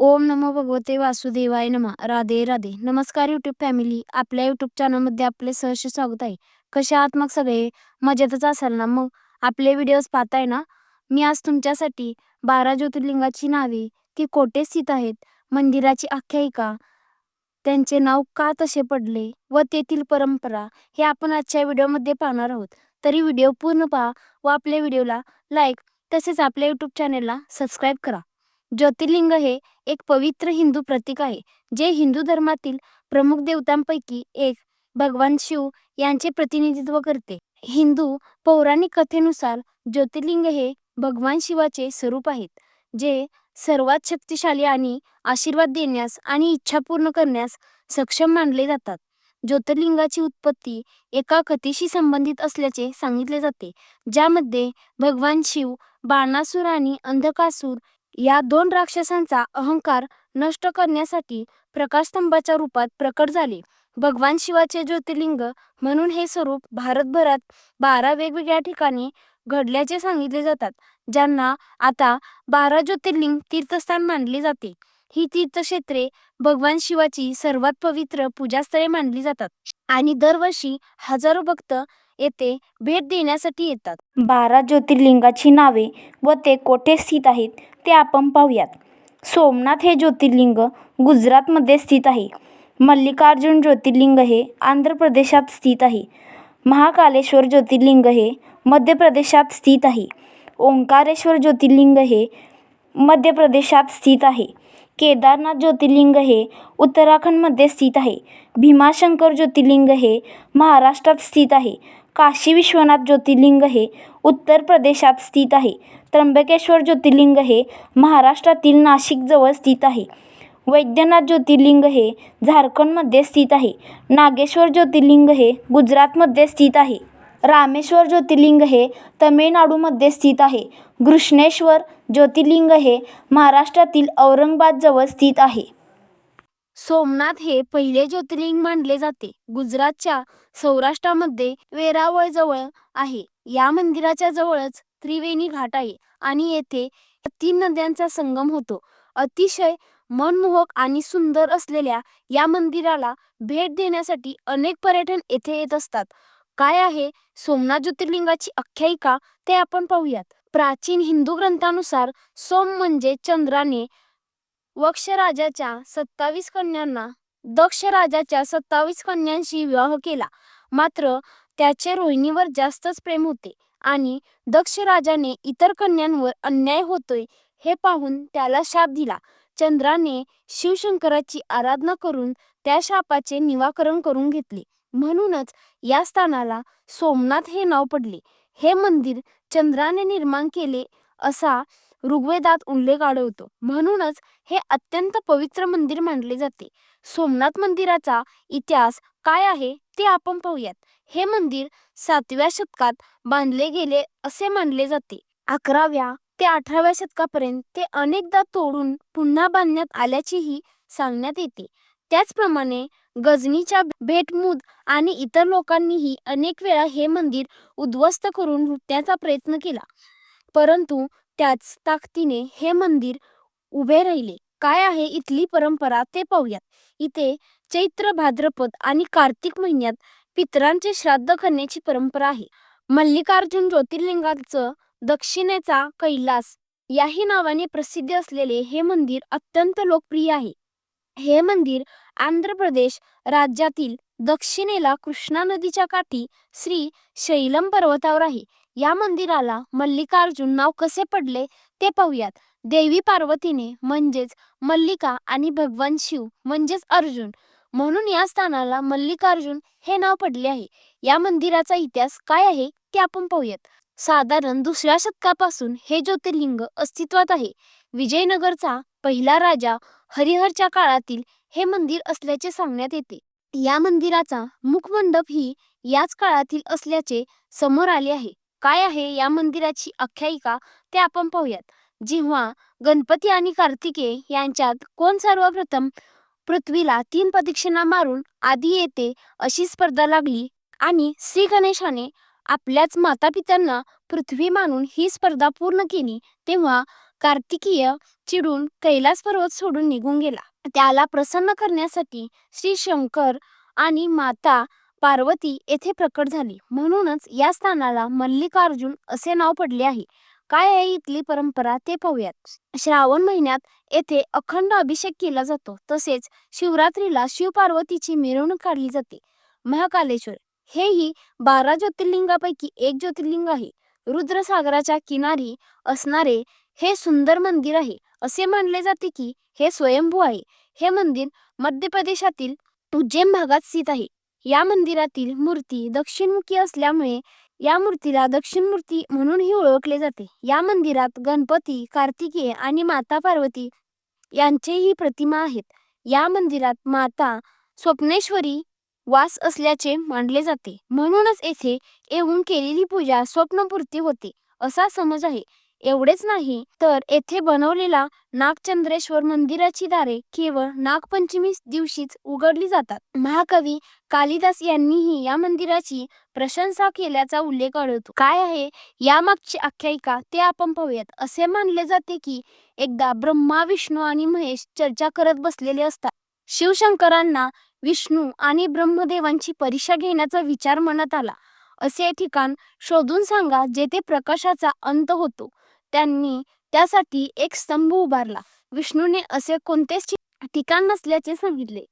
ओम नमो भगवते वासुदेवाय नमा. राधे राधे. नमस्कार यूट्यूब फॅमिली आपल्या युट्यूब चॅनलमध्ये आपले सहर्ष स्वागत आहे. कसे आहात मग सगळे? मजेतच असाल ना मग? आपले व्हिडिओज पाहताय ना? मी आज तुमच्यासाठी बारा ज्योतिर्लिंगाची नावे ती कोठे स्थित आहेत. मंदिराची आख्यायिका. त्यांचे नाव का तसे पडले व तेथील परंपरा हे आपण आजच्या व्हिडिओमध्ये पाहणार आहोत. तरी व्हिडिओ पूर्ण पहा व आपल्या व्हिडिओला लाईक तसेच आपल्या यूट्यूब चॅनेलला सबस्क्राईब करा. ज्योतिर्लिंग हे एक पवित्र हिंदू प्रतीक आहे जे हिंदू धर्मातील प्रमुख देवतांपैकी एक भगवान शिव यांचे प्रतिनिधित्व करते. हिंदू पौराणिक कथेनुसार ज्योतिर्लिंग हे भगवान शिवाचे स्वरूप आहेत जे सर्वात शक्तिशाली आणि आशीर्वाद देण्यास आणि इच्छा पूर्ण करण्यास सक्षम मानले जातात. ज्योतिर्लिंगाची उत्पत्ती एका कथेशी संबंधित असल्याचे सांगितले जाते ज्यामध्ये भगवान शिव बाणासूर आणि अंधकासूर या दोन राक्षसांचा अहंकार नष्ट करण्यासाठी प्रकाशस्तंभाच्या रूपात प्रकट झाले. भगवान शिवाचे ज्योतिर्लिंग म्हणून हे स्वरूप भारतभरात बारा वेगवेगळ्या ठिकाणी घडल्याचे सांगितले जातात ज्यांना आता बारा ज्योतिर्लिंग तीर्थस्थान मानले जाते. ही तीर्थक्षेत्रे भगवान शिवाची सर्वात पवित्र पूजास्थळे मानली जातात आणि दरवर्षी हजारो भक्त येथे भेट देण्यासाठी येतात. बारा ज्योतिर्लिंगाची नावे व ते कोठे स्थित आहेत ते आपण पाहूयात. सोमनाथ हे ज्योतिर्लिंग गुजरातमध्ये स्थित आहे. मल्लिकार्जुन ज्योतिर्लिंग हे आंध्र प्रदेशात स्थित आहे. महाकालेश्वर ज्योतिर्लिंग हे मध्य प्रदेशात स्थित आहे. ओंकारेश्वर ज्योतिर्लिंग हे मध्य प्रदेशात स्थित आहे. केदारनाथ ज्योतिर्लिंग हे उत्तराखंडमध्ये स्थित आहे. भीमाशंकर ज्योतिर्लिंग हे महाराष्ट्रात स्थित आहे. काशी विश्वनाथ ज्योतिर्लिंग हे उत्तर प्रदेशात स्थित आहे. त्र्यंबकेश्वर ज्योतिर्लिंग हे महाराष्ट्रातील नाशिकजवळ स्थित आहे. वैद्यनाथ ज्योतिर्लिंग हे झारखंडमध्ये स्थित आहे. नागेश्वर ज्योतिर्लिंग हे गुजरातमध्ये स्थित आहे. रामेश्वर ज्योतिर्लिंग हे तमिळनाडूमध्ये स्थित आहे. घृष्णेश्वर ज्योतिर्लिंग हे महाराष्ट्रातील औरंगाबादजवळ स्थित आहे. सोमनाथ हे पहिले ज्योतिर्लिंग मानले जाते. गुजरातच्या सौराष्ट्रामध्ये वेरावळ जवळ आहे. या मंदिराच्या जवळच त्रिवेणी घाट आहे आणि येथे तीन नद्यांचा संगम होतो. अतिशय मनमोहक आणि सुंदर असलेल्या या मंदिराला भेट देण्यासाठी अनेक पर्यटन येथे येत असतात. काय आहे सोमनाथ ज्योतिर्लिंगाची आख्यायिका ते आपण पाहूयात. प्राचीन हिंदू ग्रंथानुसार सोम म्हणजे चंद्राने वक्ष राजाच्या सत्तावीस कन्यांना दक्ष राजाच्या सत्तावीस कन्यांशी विवाह केला. मात्र त्याचे रोहिणीवर जास्तच प्रेम होते आणि दक्ष राजाने इतर कन्यांवर अन्याय होतोय हे पाहून त्याला शाप दिला. चंद्राने शिवशंकराची आराधना करून त्या शापाचे निवाकरण करून घेतले. म्हणूनच या स्थानाला सोमनाथ हे नाव पडले. हे मंदिर चंद्राने निर्माण केले असा ऋग्वेदात उल्लेख आढळतो. म्हणूनच हे अत्यंत पवित्र मंदिर मानले जाते. सोमनाथ मंदिराचा इतिहास काय आहे ते आपण पाहूयात. हे मंदिर सातव्या शतकात बांधले गेले असे मानले जाते. अकराव्या ते अठराव्या शतकापर्यंत ते अनेकदा तोडून पुन्हा बांधण्यात आल्याचेही सांगण्यात येते. त्याचप्रमाणे गजनीच्या भेटमूद आणि इतर लोकांनीही अनेक वेळा हे मंदिर उद्ध्वस्त करून लुटण्याचा प्रयत्न केला. परंतु त्याच ताकदीने हे मंदिर उभे राहिले. काय आहे इथली परंपरा ते पाहूयात. इथे चैत्र भाद्रपद आणि कार्तिक महिन्यात पितरांचे श्राद्ध करण्याची परंपरा आहे. मल्लिकार्जुन ज्योतिर्लिंगाचं दक्षिणेचा कैलास याही नावाने प्रसिद्ध असलेले हे मंदिर अत्यंत लोकप्रिय आहे. हे मंदिर आंध्र प्रदेश राज्यातील दक्षिणेला कृष्णा नदीच्या काठी श्री शैलम पर्वतावर आहे. या मंदिराला मल्लिकार्जुन नाव कसे पडले ते पाहूयात. देवी पार्वतीने म्हणजेच मल्लिका आणि भगवान शिव म्हणजेच अर्जुन. म्हणून या स्थानाला मल्लिकार्जुन हे नाव पडले आहे. या मंदिराचा इतिहास काय आहे ते आपण पाहूयात. साधारण दुसऱ्या शतकापासून हे ज्योतिर्लिंग अस्तित्वात आहे. विजयनगरचा पहिला राजा हरिहरच्या काळातील हे मंदिर असल्याचे सांगण्यात येते. या मंदिराचा मुखमंडप ही याच काळातील असल्याचे समोर आले आहे. काय आहे या मंदिराची आख्यायिका ते आपण पाहूयात. जेव्हा गणपती आणि कार्तिकेय यांच्यात कोण सर्वप्रथम पृथ्वीला तीन प्रदक्षिणा मारून आधी येते अशी स्पर्धा लागली आणि श्री गणेशाने आपल्याच मातापित्यांना पृथ्वी मानून ही स्पर्धा पूर्ण केली तेव्हा कार्तिकीय चिडून कैलास पर्वत सोडून निघून गेला. त्याला प्रसन्न करण्यासाठी श्री शंकर आणि माता पार्वती येथे प्रकट झाली. म्हणूनच या स्थानाला मल्लिकार्जुन असे नाव पडले आहे. काय आहे इथली परंपरा ते पाहूयात. श्रावण महिन्यात येथे अखंड अभिषेक केला जातो. तसेच शिवरात्रीला शिव पार्वतीची मिरवणूक काढली जाते. महाकालेश्वर हेही बारा ज्योतिर्लिंगापैकी एक ज्योतिर्लिंग आहे. रुद्रसागराच्या किनारी असणारे हे सुंदर मंदिर आहे. असे मानले जाते की हे स्वयंभू आहे. हे मंदिर मध्य प्रदेशातील उज्जैन भागात स्थित आहे. या मंदिरातील मूर्ती दक्षिणमुखी असल्यामुळे या मूर्तीला दक्षिण मूर्ती म्हणूनही ओळखले जाते. या मंदिरात गणपती कार्तिकेय आणि माता पार्वती यांचेही प्रतिमा आहेत. या मंदिरात माता स्वप्नेश्वरी वास असल्याचे मानले जाते. म्हणूनच येथे येऊन केलेली पूजा स्वप्नपूर्ती होते असा समज आहे. एवढेच नाही तर येथे बनवलेला नागचंद्रेश्वर मंदिराची दारे केवळ नागपंचमी दिवशीच उघडली जातात. महाकवी कालिदास यांनीही या मंदिराची प्रशंसा केल्याचा उल्लेख आढळतो. काय आहे? यामागची आख्यायिका ते आपण पाहूयात. असे मानले जाते की एकदा ब्रह्मा विष्णू आणि महेश चर्चा करत बसलेले असतात. शिवशंकरांना विष्णू आणि ब्रह्मदेवांची परीक्षा घेण्याचा विचार मनात आला. असे ठिकाण शोधून सांगा जेथे प्रकाशाचा अंत होतो. त्यांनी त्यासाठी एक स्तंभ उभारला. विष्णूने असे कोणतेच ठिकाण नसल्याचे सांगितले.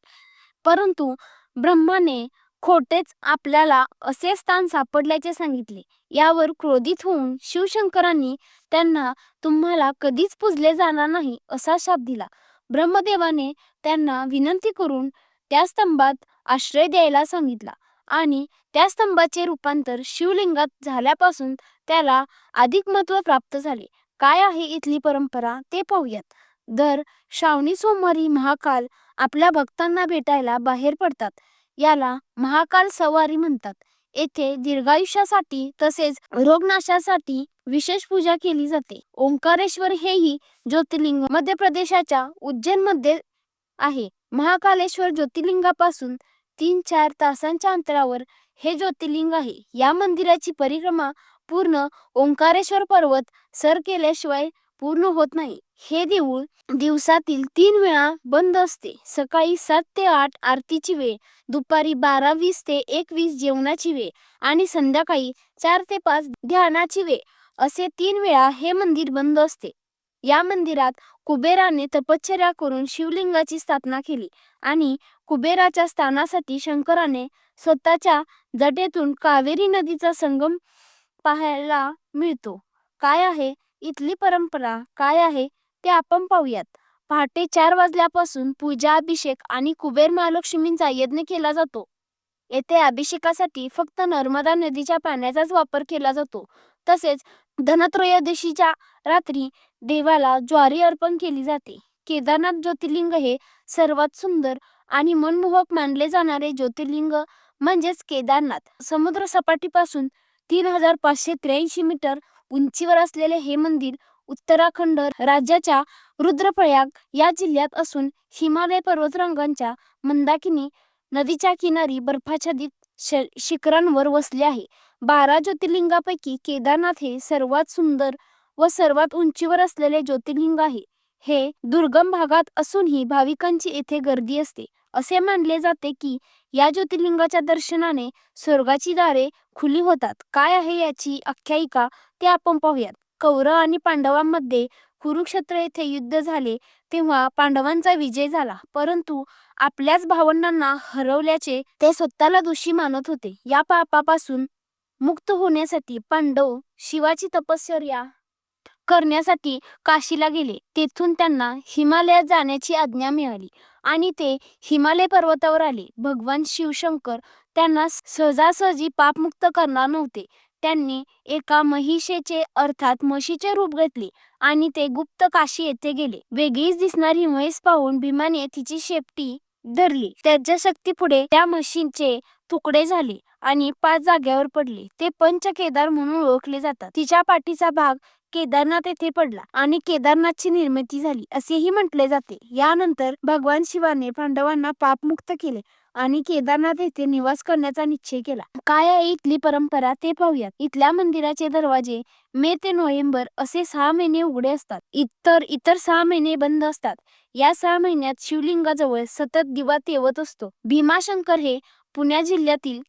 परंतु ब्रह्माने खोटेच आपल्याला असे स्थान सापडल्याचे सांगितले. यावर क्रोधित होऊन शिवशंकरांनी त्यांना तुम्हाला कधीच पुजले जाणार नाही असा शाप दिला. ब्रह्मदेवाने त्यांना विनंती करून त्या स्तंभात आश्रय द्यायला सांगितला. आणि त्या स्तंभाचे रूपांतर शिवलिंगात झाल्यापासून त्याला अधिक महत्त्व प्राप्त झाले. काय आहे इथली परंपरा ते पाहूयात. दर श्रावणी सोमवारी महाकाल आपल्या भक्तांना भेटायला बाहेर पडतात. याला महाकाल सवारी म्हणतात. येथे दीर्घायुष्यासाठी तसेच रोगनाशासाठी विशेष पूजा केली जाते. ओंकारेश्वर हेही ज्योतिर्लिंग मध्य प्रदेशाच्या उज्जैनमध्ये आहे. महाकालेश्वर ज्योतिर्लिंगापासून तीन चार तासांच्या अंतरावर हे ज्योतिर्लिंग आहे. या मंदिराची परिक्रमा पूर्ण ओंकारेश्वर पर्वत सर केल्याशिवाय पूर्ण होत नाही. हे देऊळ दिवसातील तीन वेळा बंद असते. सकाळी सात ते आठ आरतीची वेळ दुपारी बारा वीस ते एकवीस जेवणाची वेळ आणि संध्याकाळी चार ते पाच ध्यानाची वेळ असे तीन वेळा हे मंदिर बंद असते. या मंदिरात कुबेराने तपश्चर्या करून शिवलिंगाची स्थापना केली आणि कुबेराच्या स्थानासाठी शंकराने स्वतःच्या जटेतून कावेरी नदीचा संगम पाहायला मिळतो. काय आहे? इथली परंपरा काय आहे? ते आपण पाहूयात. पहाटे चार वाजल्यापासून पूजा अभिषेक आणि कुबेर महालक्ष्मींचा यज्ञ केला जातो. येथे अभिषेकासाठी फक्त नर्मदा नदीच्या पाण्याचाच वापर केला जातो. तसेच धनत्रयोदशीच्या रात्री देवाला ज्वारी अर्पण केली जाते. केदारनाथ ज्योतिर्लिंग हे सर्वात सुंदर आणि मनमोहक मानले जाणारे ज्योतिर्लिंग म्हणजेच केदारनाथ. समुद्र सपाटीपासून तीन हजार पाचशे त्र्याऐंशी मीटर उंचीवर असलेले हे मंदिर उत्तराखंड राज्याच्या रुद्रप्रयाग या जिल्ह्यात असून हिमालय पर्वतरांगांच्या मंदाकिनी नदीच्या किनारी बर्फाच्छादित श- शिखरांवर वसले आहे. बारा ज्योतिर्लिंगापैकी केदारनाथ हे सर्वात सुंदर व सर्वात उंचीवर असलेले ज्योतिर्लिंग आहे. हे दुर्गम भागात असूनही भाविकांची येथे गर्दी असते. असे मानले जाते की या ज्योतिर्लिंगाच्या दर्शनाने स्वर्गाची दारे खुली होतात. काय आहे याची आख्यायिका ते आपण पाहूयात. कौरव आणि पांडवांमध्ये कुरुक्षेत्र येथे युद्ध झाले. तेव्हा पांडवांचा विजय झाला. परंतु आपल्याच भावंडांना हरवल्याचे ते स्वतःला दोषी मानत होते. या पापापासून मुक्त होण्यासाठी पांडव शिवाची तपश्चर्या करण्यासाठी काशीला गेले. तेथून त्यांना हिमालयात जाण्याची आज्ञा मिळाली आणि ते हिमालय पर्वतावर आले. भगवान शिवशंकर त्यांना सहजासहजी पापमुक्त करणार नव्हते. त्यांनी एका महिषेचे अर्थात म्हशीचे रूप घेतले आणि ते गुप्त काशी येथे गेले. वेगळीच दिसणारी म्हैस पाहून भीमाने तिची शेपटी धरली. त्याच्या शक्तीपुढे त्या म्हशीचे तुकडे झाले आणि पाच जाग्यावर पडले. ते पंचकेदार म्हणून ओळखले जातात. तिच्या पाठीचा भाग केदारनाथ येथे पडला आणि केदारनाथची निर्मिती झाली असेही म्हटले जाते. यानंतर भगवान शिवाने पांडवांना पापमुक्त केले आणि केदारनाथ येथे निवास करण्याचा निश्चय केला. काय आहे इथली परंपरा ते पाहूयात. इथल्या मंदिराचे दरवाजे मे ते नोव्हेंबर असे सहा महिने उघडे असतात. इतर इतर सहा महिने बंद असतात. या सहा महिन्यात शिवलिंगाजवळ सतत दिवा तेवत असतो. भीमाशंकर हे पुण्या जिल्ह्यातील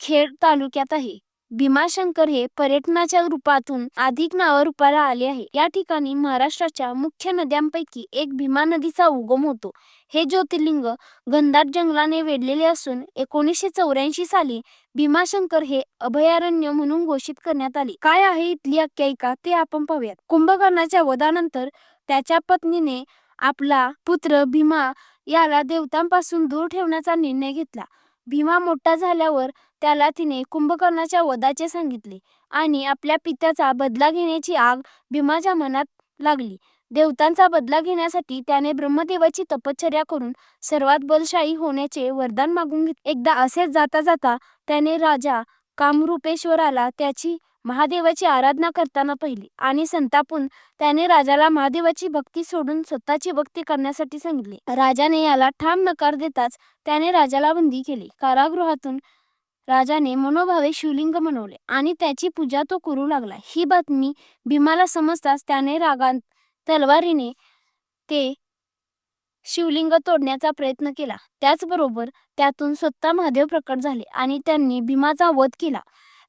खेड तालुक्यात आहे. भीमाशंकर हे पर्यटनाच्या रूपातून अधिक नावारूपाला आले आहे. या ठिकाणी महाराष्ट्राच्या मुख्य नद्यांपैकी एक भीमा नदीचा उगम होतो. हे ज्योतिर्लिंग घनदाट जंगलाने वेढलेले असून एकोणीसशे चौऱ्याऐंशी साली भीमाशंकर हे अभयारण्य म्हणून घोषित करण्यात आले. काय आहे इथली आख्यायिका ते आपण पाहूयात. कुंभकर्णाच्या वधानंतर त्याच्या पत्नीने आपला पुत्र भीमा याला देवतांपासून दूर ठेवण्याचा निर्णय घेतला. भीमा मोठा झाल्यावर त्याला तिने कुंभकर्णाच्या वधाचे सांगितले आणि आपल्या पित्याचा बदला घेण्याची आग भीमाच्या मनात लागली. देवतांचा बदला घेण्यासाठी त्याने ब्रह्मदेवाची तपश्चर्या करून सर्वात बलशाही होण्याचे वरदान मागून घेतले एकदा असेच जाता जाता त्याने राजा कामरूपेश्वराला त्याची महादेवाची आराधना करताना पाहिली आणि संतापून त्याने राजाला महादेवाची भक्ती सोडून स्वतःची भक्ती करण्यासाठी सांगितले. राजाने याला ठाम नकार देताच त्याने राजाला बंदी केली. कारागृहातून राजाने मनोभावे शिवलिंग बनवले आणि त्याची पूजा तो करू लागला. ही बातमी भीमाला समजताच त्याने रागात तलवारीने ते शिवलिंग तोडण्याचा प्रयत्न केला. त्याचबरोबर त्यातून स्वतः महादेव प्रकट झाले आणि त्यांनी भीमाचा वध केला.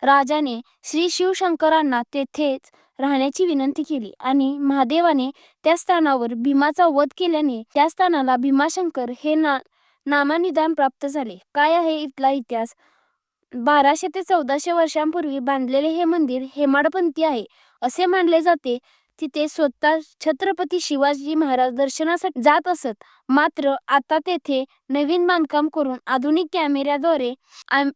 राजाने श्री शिवशंकरांना तेथेच राहण्याची विनंती केली आणि महादेवाने त्या स्थानावर भीमाचा वध केल्याने त्या स्थानाला भीमाशंकर हे ना नामानिदान प्राप्त झाले. काय आहे इथला इतिहास? बाराशे ते चौदाशे वर्षांपूर्वी बांधलेले हे मंदिर हेमाडपंथी आहे. असे मानले जाते तिथे स्वतः छत्रपती शिवाजी महाराज दर्शनासाठी जात असत. मात्र आता तेथे नवीन बांधकाम करून आधुनिक कॅमेऱ्याद्वारे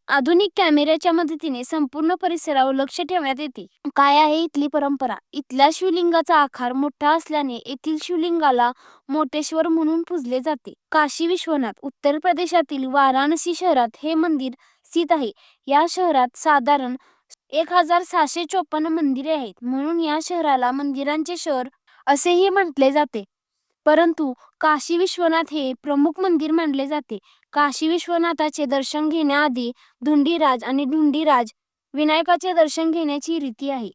आधुनिक कॅमेऱ्याच्या मदतीने संपूर्ण परिसरावर लक्ष ठेवण्यात येते. काय आहे इथली परंपरा? इथल्या शिवलिंगाचा आकार मोठा असल्याने येथील शिवलिंगाला मोटेश्वर म्हणून पूजले जाते. काशी विश्वनाथ उत्तर प्रदेशातील वाराणसी शहरात हे मंदिर स्थित आहे. या शहरात साधारण एक हजार सहाशे चोपन्न मंदिरे आहेत. म्हणून या शहराला मंदिरांचे शहर असेही म्हटले जाते. परंतु काशी विश्वनाथ हे प्रमुख मंदिर मानले जाते. काशी विश्वनाथाचे दर्शन घेण्याआधी धुंडीराज आणि धुंडीराज विनायकाचे दर्शन घेण्याची रीती आहे.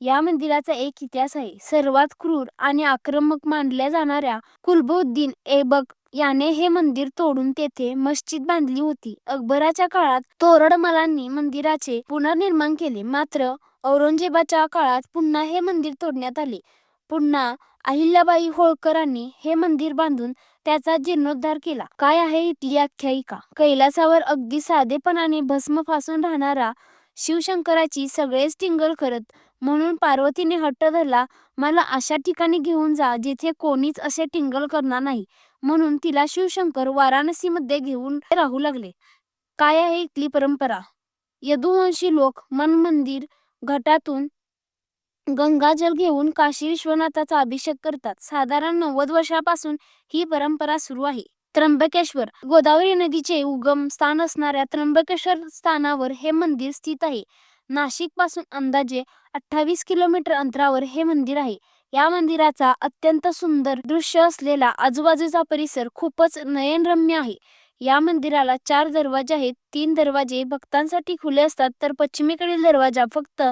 या मंदिराचा एक इतिहास आहे. सर्वात क्रूर आणि आक्रमक मानल्या जाणाऱ्या कुलबुद्दीन ऐबक याने हे मंदिर तोडून तेथे मस्जिद बांधली होती. अकबराच्या काळात तोरडमलांनी मंदिराचे पुनर्निर्माण केले. मात्र औरंगजेबाच्या काळात पुन्हा हे मंदिर तोडण्यात आले. पुन्हा अहिल्याबाई होळकरांनी हे मंदिर बांधून त्याचा जीर्णोद्धार केला. काय आहे इथली आख्यायिका? कैलासावर अगदी साधेपणाने भस्म फासून राहणारा शिवशंकराची सगळेच टिंगल करत म्हणून पार्वतीने हट्ट धरला मला अशा ठिकाणी घेऊन जा जिथे कोणीच असे टिंगल करणार नाही. म्हणून तिला शिवशंकर वाराणसीमध्ये घेऊन राहू लागले. काय आहे इथली परंपरा? यदुवंशी लोक मन मंदिर घटातून गंगाजल घेऊन काशी विश्वनाथाचा अभिषेक करतात. साधारण नव्वद वर्षापासून ही परंपरा सुरू आहे. त्र्यंबकेश्वर गोदावरी नदीचे उगम स्थान असणाऱ्या त्र्यंबकेश्वर स्थानावर हे मंदिर स्थित आहे. नाशिकपासून अंदाजे अठ्ठावीस किलोमीटर अंतरावर हे मंदिर आहे. या मंदिराचा अत्यंत सुंदर दृश्य असलेला आजूबाजूचा परिसर खूपच नयनरम्य आहे. या मंदिराला चार दरवाजे आहेत. तीन दरवाजे भक्तांसाठी खुले असतात तर पश्चिमेकडील दरवाजा फक्त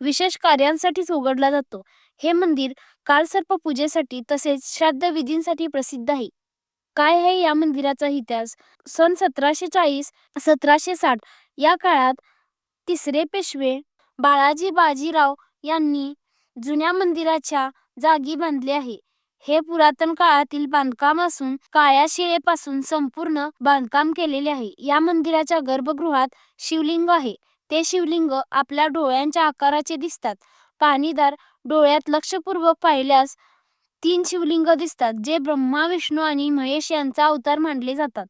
विशेष कार्यांसाठीच उघडला जातो. हे मंदिर कालसर्प पूजेसाठी तसेच श्राद्ध विधींसाठी प्रसिद्ध आहे. काय आहे या मंदिराचा इतिहास? सन सतराशे चाळीस सतराशे साठ या काळात तिसरे पेशवे बाळाजी बाजीराव यांनी जुन्या मंदिराच्या जागी बांधले आहे. हे पुरातन काळातील बांधकाम असून काळ्या शिळेपासून संपूर्ण बांधकाम केलेले आहे. या मंदिराच्या गर्भगृहात शिवलिंग आहे. ते शिवलिंग आपल्या डोळ्यांच्या आकाराचे दिसतात. पाणीदार डोळ्यात लक्षपूर्वक पाहिल्यास तीन शिवलिंग दिसतात जे ब्रह्मा विष्णू आणि महेश यांचा अवतार मानले जातात.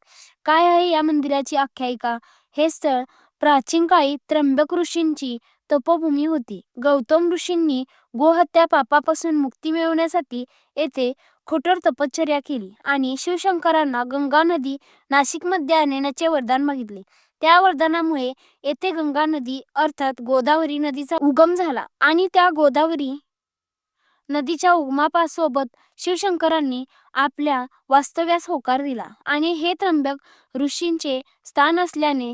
काय आहे या मंदिराची आख्यायिका? हे स्थळ प्राचीन काळी त्र्यंबक ऋषींची तपोभूमी होती. गौतम ऋषींनी गोहत्या पापापासून मुक्ती मिळवण्यासाठी येथे खोटर तपश्चर्या केली आणि शिवशंकरांना गंगा नदी नाशिकमध्ये आणण्याचे वरदान मागितले. त्या वरदानामुळे येथे गंगा नदी अर्थात गोदावरी नदीचा उगम झाला आणि त्या गोदावरी नदीच्या उगमापासोबत शिवशंकरांनी आपल्या वास्तव्यास होकार दिला आणि हे त्र्यंबक ऋषींचे स्थान असल्याने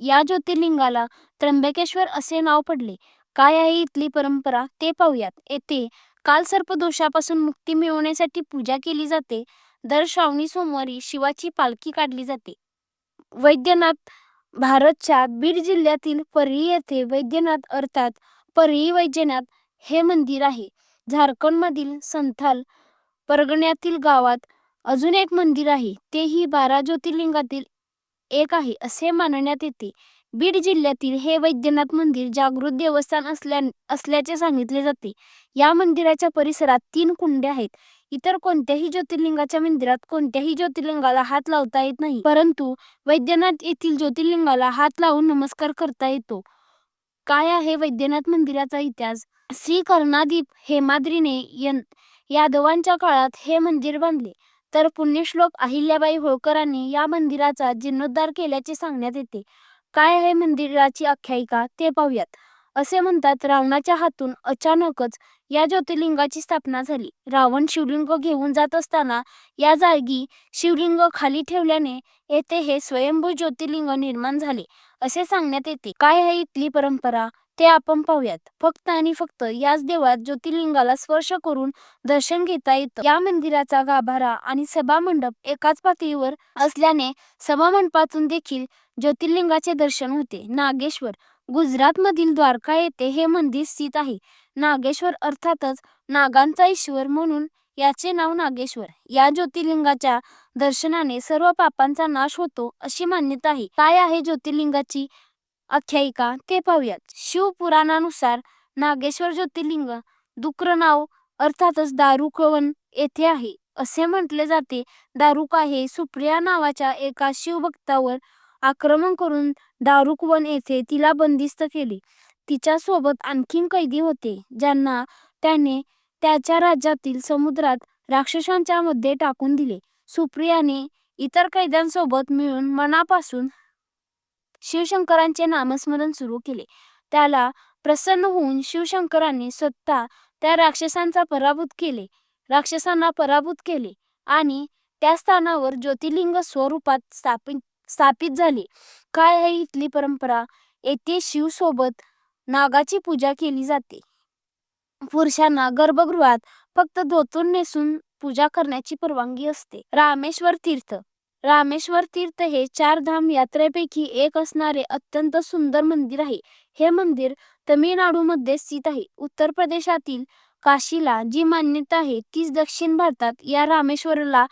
या ज्योतिर्लिंगाला त्र्यंबकेश्वर असे नाव पडले. काय आहे इथली परंपरा ते पाहूयात. येथे कालसर्प दोषापासून मुक्ती मिळवण्यासाठी पूजा केली जाते. दर श्रावणी सोमवारी शिवाची पालखी काढली जाते. वैद्यनाथ भारतच्या बीड जिल्ह्यातील परळी येथे वैद्यनाथ अर्थात परळी वैद्यनाथ हे मंदिर आहे. झारखंडमधील संथाल परगण्यातील गावात अजून एक मंदिर आहे. तेही बारा ज्योतिर्लिंगातील एक आहे असे मानण्यात येते. बीड जिल्ह्यातील हे वैद्यनाथ मंदिर जागृत देवस्थान असल्या असल्याचे सांगितले जाते. या मंदिराच्या परिसरात तीन कुंड्या आहेत. इतर कोणत्याही ज्योतिर्लिंगाच्या मंदिरात कोणत्याही ज्योतिर्लिंगाला हात लावता येत नाही. परंतु वैद्यनाथ येथील ज्योतिर्लिंगाला हात लावून नमस्कार करता येतो. काय आहे वैद्यनाथ मंदिराचा इतिहास? श्री कर्णादीप हेमाद्रीने यादवांच्या काळात हे मंदिर बांधले. तर पुण्यश्लोक अहिल्याबाई होळकरांनी या मंदिराचा जीर्णोद्धार केल्याचे सांगण्यात येते. काय आहे मंदिराची आख्यायिका ते पाहूयात. असे म्हणतात रावणाच्या हातून अचानकच या ज्योतिर्लिंगाची स्थापना झाली. रावण शिवलिंग घेऊन जात असताना या जागी शिवलिंग खाली ठेवल्याने येथे हे स्वयंभू ज्योतिर्लिंग निर्माण झाले असे सांगण्यात येते. काय आहे इथली परंपरा? ते आपण पाहूयात. फक्त आणि फक्त याच देवळात ज्योतिर्लिंगाला स्पर्श करून दर्शन घेता येतं. या मंदिराचा गाभारा आणि सभा मंडप एकाच पातळीवर असल्याने सभा मंडपातून देखील ज्योतिर्लिंगाचे दर्शन होते. नागेश्वर गुजरातमधील द्वारका येथे हे मंदिर स्थित आहे. नागेश्वर अर्थातच नागांचा ईश्वर म्हणून याचे नाव नागेश्वर. या ज्योतिर्लिंगाच्या दर्शनाने सर्व पापांचा नाश होतो अशी मान्यता आहे. काय आहे ज्योतिर्लिंगाची आख्यायिका ते पाहूयात. शिवपुराणानुसार नागेश्वर ज्योतिर्लिंग दुकर नाव अर्थातच दारुकवन येथे आहे. असे म्हटले जाते दारुका हे सुप्रिया नावाच्या एका शिवभक्तावर आक्रमण करून दारुकवन येथे तिला बंदिस्त केले. तिच्या सोबत आणखीन कैदी होते ज्यांना त्याने त्याच्या राज्यातील समुद्रात राक्षसांच्या मध्ये टाकून दिले. सुप्रियाने इतर कैद्यांसोबत मिळून मनापासून शिवशंकरांचे नामस्मरण सुरू केले. त्याला प्रसन्न होऊन शिवशंकरांनी स्वतः त्या राक्षसांचा पराभूत केले. राक्षसांना पराभूत केले आणि त्या स्थानावर ज्योतिर्लिंग स्वरूपात स्थापित स्थापित झाले. काय आहे इथली परंपरा? येथे शिव सोबत नागाची पूजा केली जाते. पुरुषांना गर्भगृहात फक्त धोतून नेसून पूजा करण्याची परवानगी असते. रामेश्वर तीर्थ रामेश्वर तीर्थ हे चार धाम यात्रेपैकी एक असणारे अत्यंत सुंदर मंदिर आहे. हे मंदिर तमिळनाडूमध्ये स्थित आहे. उत्तर प्रदेशातील काशीला जी मान्यता आहे तीच दक्षिण भारतात या रामेश्वरला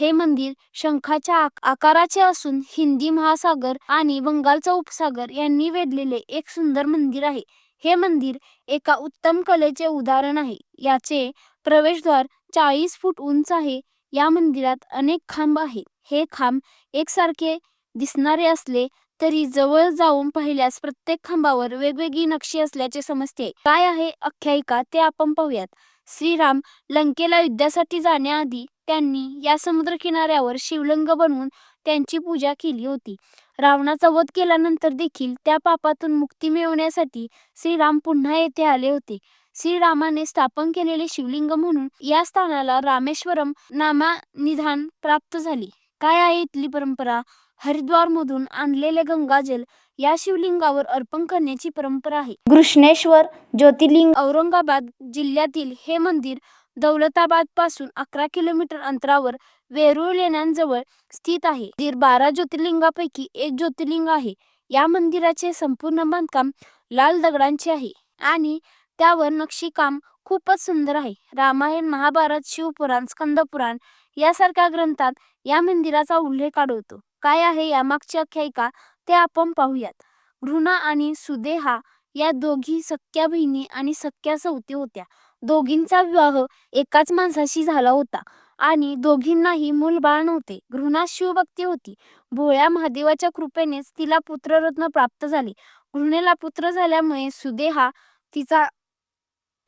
हे मंदिर शंखाच्या आक- आकाराचे असून हिंदी महासागर आणि बंगालचा उपसागर यांनी वेढलेले एक सुंदर मंदिर आहे. हे मंदिर एका उत्तम कलेचे उदाहरण आहे. याचे प्रवेशद्वार चाळीस फूट उंच आहे. या मंदिरात अनेक खांब आहेत. हे खांब एकसारखे दिसणारे असले तरी जवळ जाऊन पाहिल्यास प्रत्येक खांबावर वेगवेगळी नक्षी असल्याचे समजते. काय आहे आख्यायिका ते आपण पाहूयात. श्रीराम लंकेला युद्धासाठी जाण्याआधी त्यांनी या समुद्र किनाऱ्यावर शिवलिंग बनवून त्यांची पूजा केली होती. रावणाचा वध केल्यानंतर देखील त्या पापातून मुक्ती मिळवण्यासाठी श्रीराम पुन्हा येथे आले होते. श्रीरामाने स्थापन केलेले शिवलिंग म्हणून या स्थानाला रामेश्वरम नामानिधान प्राप्त झाली. काय आहे इथली परंपरा? हरिद्वार मधून आणलेले गंगाजल या शिवलिंगावर अर्पण करण्याची परंपरा आहे. घृष्णेश्वर ज्योतिर्लिंग औरंगाबाद जिल्ह्यातील हे मंदिर दौलताबादपासून अकरा किलोमीटर अंतरावर वेरूळ लेण्यांजवळ स्थित आहे. मंदिर बारा ज्योतिर्लिंगापैकी एक ज्योतिर्लिंग आहे. या मंदिराचे संपूर्ण बांधकाम लाल दगडांचे आहे आणि त्यावर नक्षीकाम खूपच सुंदर आहे. रामायण महाभारत शिवपुराण स्कंदपुराण यासारख्या ग्रंथात या मंदिराचा उल्लेख आढळतो. काय आहे यामागची आख्यायिका? ते आपण पाहूयात. घृणा आणि सुदेहा या दोघी सख्या बहिणी आणि सख्या सवती होत्या. दोघींचा विवाह एकाच माणसाशी झाला होता आणि दोघींनाही मूलबाळ नव्हते. घृणा शिवभक्ती होती. भोळ्या महादेवाच्या कृपेनेच तिला पुत्ररत्न प्राप्त झाले. घृणेला पुत्र झाल्यामुळे सुदेहा तिचा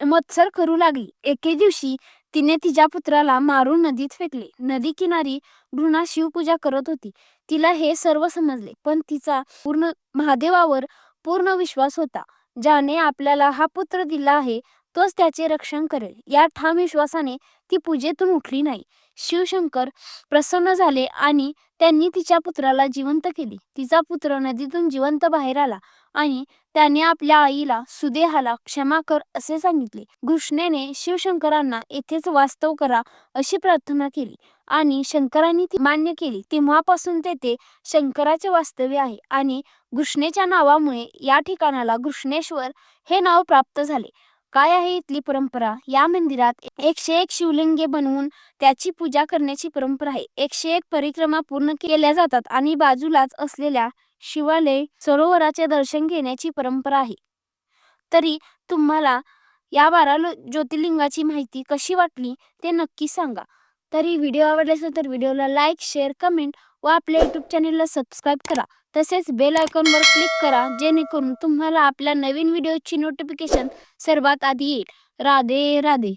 मत्सर करू लागली. एके दिवशी तिने तिच्या पुत्राला मारून नदीत फेकले. नदी किनारी घृणा शिवपूजा करत होती. तिला हे सर्व समजले पण तिचा पूर्ण महादेवावर पूर्ण विश्वास होता ज्याने आपल्याला हा पुत्र दिला आहे तोच त्याचे रक्षण करेल. या ठाम विश्वासाने ती पूजेतून उठली नाही. शिवशंकर प्रसन्न झाले आणि त्यांनी तिच्या पुत्राला जिवंत केली. तिचा पुत्र नदीतून जिवंत बाहेर आला आणि त्याने आपल्या आईला सुदेहाला क्षमा कर असे सांगितले. कृष्णेने शिवशंकरांना येथेच वास्तव करा अशी प्रार्थना केली आणि शंकरांनी ती मान्य केली. तेव्हापासून तेथे शंकराचे वास्तव्य आहे आणि कृष्णेच्या नावामुळे या ठिकाणाला कृष्णेश्वर हे नाव प्राप्त झाले. काय आहे इथली परंपरा? या मंदिरात एकशे एक शिवलिंगे बनवून त्याची पूजा करण्याची परंपरा आहे. एकशे एक परिक्रमा पूर्ण केल्या जातात आणि बाजूलाच असलेल्या शिवालय सरोवराचे दर्शन घेण्याची परंपरा आहे. तरी तुम्हाला या बारा ज्योतिर्लिंगाची माहिती कशी वाटली ते नक्की सांगा. तरी व्हिडिओ आवडला असेल तर व्हिडिओला लाईक शेअर कमेंट व आपल्या यूट्यूब चॅनलला सबस्क्राईब करा. तसेच बेल आयकॉनवर क्लिक करा जेणेकरून तुम्हाला आपल्या नवीन व्हिडिओची नोटिफिकेशन सर्वात आधी येईल. राधे राधे.